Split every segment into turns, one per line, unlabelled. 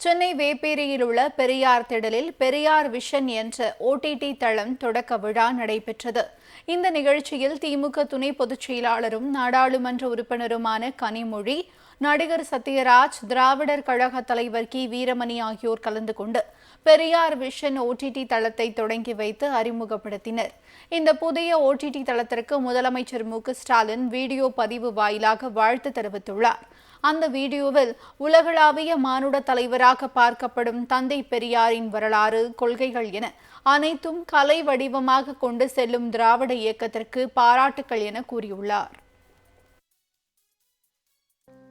சென்னை வேப்பேரியில் உள்ள பெரியார் திடலில் பெரியார் விஷன் என்ற ஓடிடி தளம் தொடக்க விழா நடைபெற்றது. இந்த நிகழ்ச்சியில் திமுக துணை பொதுச் செயலாளரும் நாடாளுமன்ற உறுப்பினருமான கனிமொழி நடிகர் சத்யராஜ் திராவிடர் கழக தலைவர் கி. வீரமணி ஆகியோர் கலந்து கொண்டு பெரியார் விஷன் ஓடிடி தளத்தை தொடங்கி வைத்து அறிமுகப்படுத்தினர். இந்த புதிய ஓடிடி தளத்திற்கு முதலமைச்சர் மு ஸ்டாலின் வீடியோ பதிவு வாயிலாக வாழ்த்து தெரிவித்துள்ளார். அந்த வீடியோவில் உலகளாவிய மானுட தலைவராக பார்க்கப்படும் தந்தை பெரியாரின் வரலாறு கொள்கைகள் என அனைத்தும் கலை வடிவமாக கொண்டு செல்லும் திராவிட இயக்கத்திற்கு பாராட்டுக்கள் என கூறியுள்ளார்.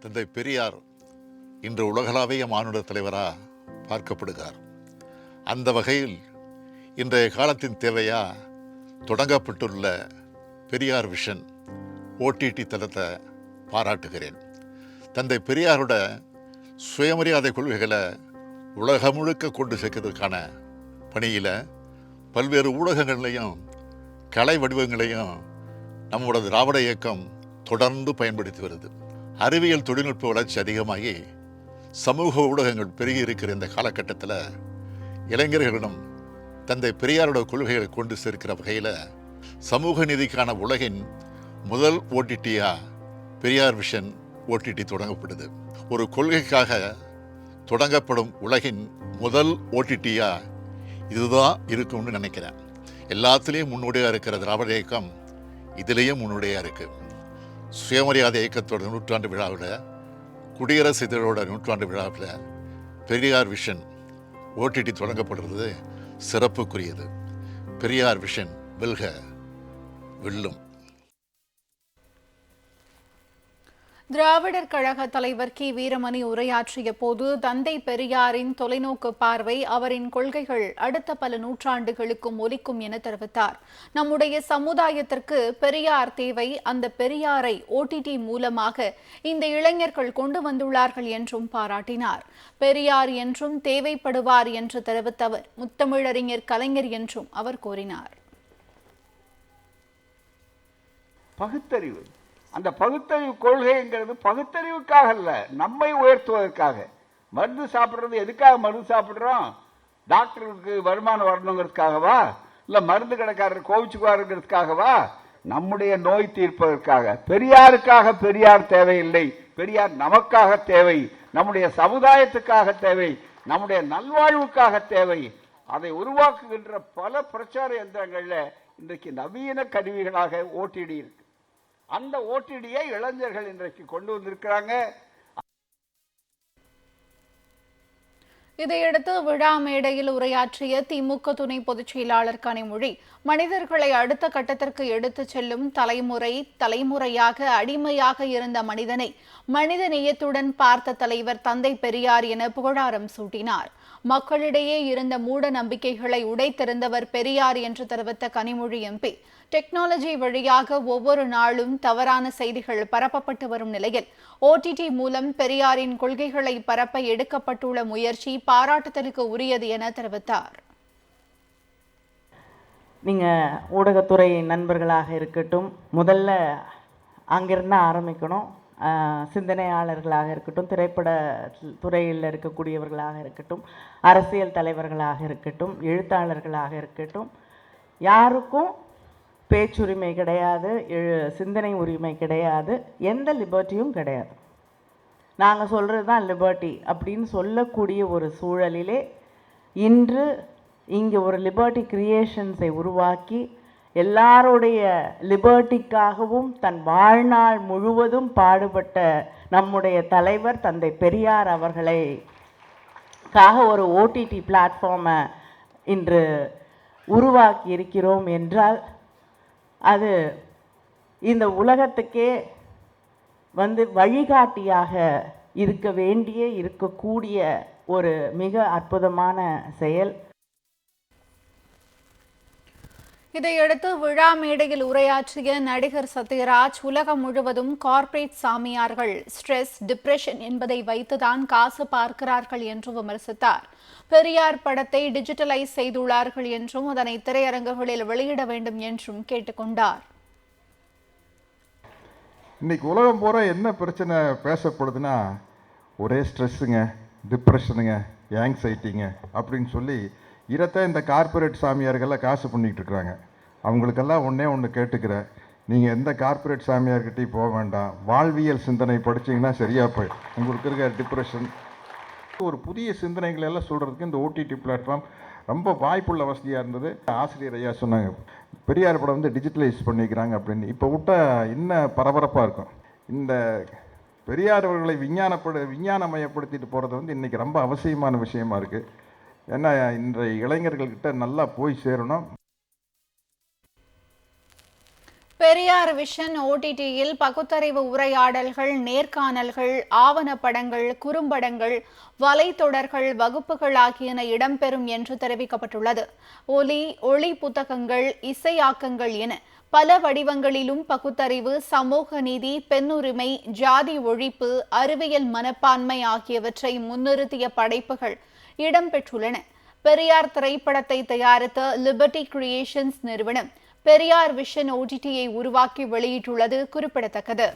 தந்தை பெரியார் இன்று உலகளாவிய மானுட தலைவராக பார்க்கப்படுகிறார். அந்த வகையில் இன்றைய காலத்தின் தேவையா தொடங்கப்பட்டுள்ள பெரியார் விஷன் ஓடிடி தளத்தை பாராட்டுகிறேன். தந்தை பெரியாரோட சுயமரியாதை கொள்கைகளை உலகம் முழுக்க கொண்டு சேர்க்கறதுக்கான பணியில் பல்வேறு ஊடகங்கள்லையும் கலை வடிவங்களையும் நம்மளோட திராவிட இயக்கம் தொடர்ந்து பயன்படுத்தி வருது. அறிவியல் தொழில்நுட்ப வளர்ச்சி அதிகமாகி சமூக ஊடகங்கள் பெருகி இருக்கிற இந்த காலகட்டத்தில் இளைஞர்களிடம் தந்தை பெரியாரோட கொள்கைகளை கொண்டு சேர்க்கிற வகையில் சமூக நீதிக்கான உலகின் முதல் ஓடிடியாக பெரியார் விஷன் ஓடிடி தொடங்கப்படுது. ஒரு கொள்கைக்காக தொடங்கப்படும் உலகின் முதல் ஓடிடியாக இதுதான் இருக்கும்னு நினைக்கிறேன். எல்லாத்துலேயும் முன்னோடியாக இருக்கிற திராவிட இயக்கம் இதுலேயும் முன்னோடியாக இருக்குது சுயமரியாதை இயக்கத்தோட நூற்றாண்டு விழாவில் குடியரசு இதழோட நூற்றாண்டு விழாவில் பெரியார் விஷன் ஓடிடி தொடங்கப்படுறது சிறப்புக்குரியது. பெரியார் விஷன் வெல்க வெல்லும்.
திராவிடர் கழக தலைவர் கி. வீரமணி உரையாற்றிய போது தந்தை பெரியாரின் தொலைநோக்கு பார்வை அவரின் கொள்கைகள் அடுத்த பல நூற்றாண்டுகளுக்கும் ஒலிக்கும் என தெரிவித்தார். நம்முடைய சமுதாயத்திற்கு பெரியார் தேவை. அந்த பெரியாரை ஓடிடி மூலமாக இந்த இளைஞர்கள் கொண்டு வந்துள்ளார்கள் என்றும் பாராட்டினார். பெரியார் என்றும் தேவைப்படுவார் என்று தெரிவித்தவர் முத்தமிழறிஞர் கலைஞர் என்றும் அவர் கூறினார்.
பகுத்தறிவு. அந்த பகுத்தறிவு கொள்கைங்கிறது பகுத்தறிவுக்காக அல்ல நம்மை உயர்த்துவதற்காக. மருந்து சாப்பிட்றது எதுக்காக மருந்து சாப்பிட்றோம்? டாக்டருக்கு வருமானம் வரணுங்கிறதுக்காகவா? இல்லை மருந்து கடைக்காரர் கோவிச்சுக்குவாருங்கிறதுக்காகவா? நம்முடைய நோய் தீர்ப்பதற்காக. பெரியாருக்காக பெரியார் தேவையில்லை. பெரியார் நமக்காக தேவை. நம்முடைய சமுதாயத்துக்காக தேவை. நம்முடைய நல்வாழ்வுக்காக தேவை. அதை உருவாக்குகின்ற பல பிரச்சார எந்திரங்களில் இன்றைக்கு நவீன கருவிகளாக ஓட்டிடி இருக்கு. அந்த ஓட்டிடியை இளைஞர்கள் இன்றைக்கு கொண்டு வந்திருக்கிறாங்க.
இதையடுத்து விழா மேடையில் உரையாற்றிய திமுக துணை பொதுச் செயலாளர் கனிமொழி மனிதர்களை அடுத்த கட்டத்திற்கு எடுத்துச் செல்லும் தலைமுறை தலைமுறையாக அடிமையாக இருந்த மனிதனை மனித நேயத்துடன் பார்த்த தலைவர் தந்தை பெரியார் என புகழாரம் சூட்டினார். மக்களிடையே இருந்த மூட நம்பிக்கைகளை உடைத்திருந்தவர் பெரியார் என்று தெரிவித்த கனிமொழி எம்பி டெக்னாலஜி வழியாக ஒவ்வொரு நாளும் தவறான செய்திகள் பரப்பப்பட்டு வரும் நிலையில் ஓடிடி மூலம் பெரியாரின் கொள்கைகளை பரப்ப எடுக்கப்பட்டுள்ள முயற்சி பாராட்டுதலுக்கு உரியது என தெரிவித்தார்.
நீங்கள் ஊடகத்துறை நண்பர்களாக இருக்கட்டும் முதல்ல அங்கிருந்து ஆரம்பிக்கணும். சிந்தனையாளர்களாக இருக்கட்டும் திரைப்பட துறையில் இருக்கக்கூடியவர்களாக இருக்கட்டும் அரசியல் தலைவர்களாக இருக்கட்டும் எழுத்தாளர்களாக இருக்கட்டும் யாருக்கும் பேச்சுரிமை கிடையாது எழு- சிந்தனை உரிமை கிடையாது எந்த லிபர்ட்டியும் கிடையாது. நாங்கள் சொல்கிறது தான் லிபர்ட்டி அப்படின்னு சொல்லக்கூடிய ஒரு சூழலிலே இன்று இங்கே ஒரு லிபர்ட்டி கிரியேஷன்ஸை உருவாக்கி எல்லாருடைய லிபர்ட்டிக்காகவும் தன் வாழ்நாள் முழுவதும் பாடுபட்ட நம்முடைய தலைவர் தந்தை பெரியார் அவர்களை காக ஒரு ஓடிடி பிளாட்ஃபார்மை இன்று உருவாக்கி இருக்கிறோம் என்றால் அது இந்த உலகத்துக்கே வந்து வழிகாட்டியாக இருக்க வேண்டிய இருக்கக்கூடிய ஒரு மிக அற்புதமான செயல்.
இதையடுத்து விழா மேடையில் உரையாற்றிய நடிகர் சத்யராஜ் உலகம் முழுவதும் கார்ப்பரேட் சாமியார்கள் ஸ்ட்ரெஸ் டிப்ரெஷன் என்பதை வைத்துதான் காசு பார்க்கிறார்கள் என்று விமர்சித்தார். பெரியார் படத்தை டிஜிட்டலைஸ் செய்துள்ளார்கள் என்றும் அதனை திரையரங்குகளில் வெளியிட வேண்டும் என்றும் கேட்டுக்கொண்டார்.
இன்னைக்கு உலகம் பூரா என்ன பிரச்சனை பேசப்படுதுன்னா ஒரே ஸ்ட்ரெஸ்ஸுங்க டிப்ரெஷனுங்க ஆங்ஸைட்டிங்க அப்படின்னு சொல்லி இதைத்தான் இந்த கார்ப்பரேட் சாமியார்கள்லாம் காசு பண்ணிக்கிட்டு இருக்கிறாங்க. அவங்களுக்கெல்லாம் ஒன்றே ஒன்று கேட்டுக்கிறேன் நீங்கள் எந்த கார்ப்பரேட் சாமியார்கிட்டையும் போக வேண்டாம். வாழ்வியல் சிந்தனை படிச்சீங்கன்னா சரியாக போய் உங்களுக்கு இருக்கிற டிப்ரெஷன் ஒரு புதிய சிந்தனைகள் எல்லாம் சொல்கிறதுக்கு இந்த ஓடிடி பிளாட்ஃபார்ம் ரொம்ப வாய்ப்புள்ள வசதியாக இருந்தது. ஆசிரியர் ஐயா சொன்னாங்க பெரியார் படம் வந்து டிஜிட்டலைஸ் பண்ணிக்கிறாங்க அப்படின்னு. இப்போ விட்டா இன்னும் பரபரப்பாக இருக்கும்? இந்த பெரியார் அவர்களை விஞ்ஞானப்படு விஞ்ஞானமயப்படுத்திட்டு போகிறது வந்து இன்றைக்கி ரொம்ப அவசியமான விஷயமா இருக்குது ஏன்னா இன்றைய இளைஞர்கள்கிட்ட நல்லா போய் சேரணும்.
பெரியார் விஷன் ஓடிடியில் பகுத்தறிவு உரையாடல்கள் நேர்காணல்கள் ஆவணப்படங்கள் குறும்படங்கள் வலைத்தொடர்கள் வகுப்புகள் ஆகியன இடம்பெறும் என்று தெரிவிக்கப்பட்டுள்ளது. ஒலி ஒளி புத்தகங்கள் இசையாக்கங்கள் என பல வடிவங்களிலும் பகுத்தறிவு சமூக நீதி பெண்ணுரிமை ஜாதி ஒழிப்பு அறிவியல் மனப்பான்மை ஆகியவற்றை முன்னிறுத்திய படைப்புகள் இடம்பெற்றுள்ளன பெரியார் திரைப்படத்தை தயாரித்த லிபர்டி கிரியேஷன்ஸ் நிறுவனம் பெரியார் விஷன் ஓடிடியை உருவாக்கி வெளியிட்டுள்ளது குறிப்பிடத்தக்கது.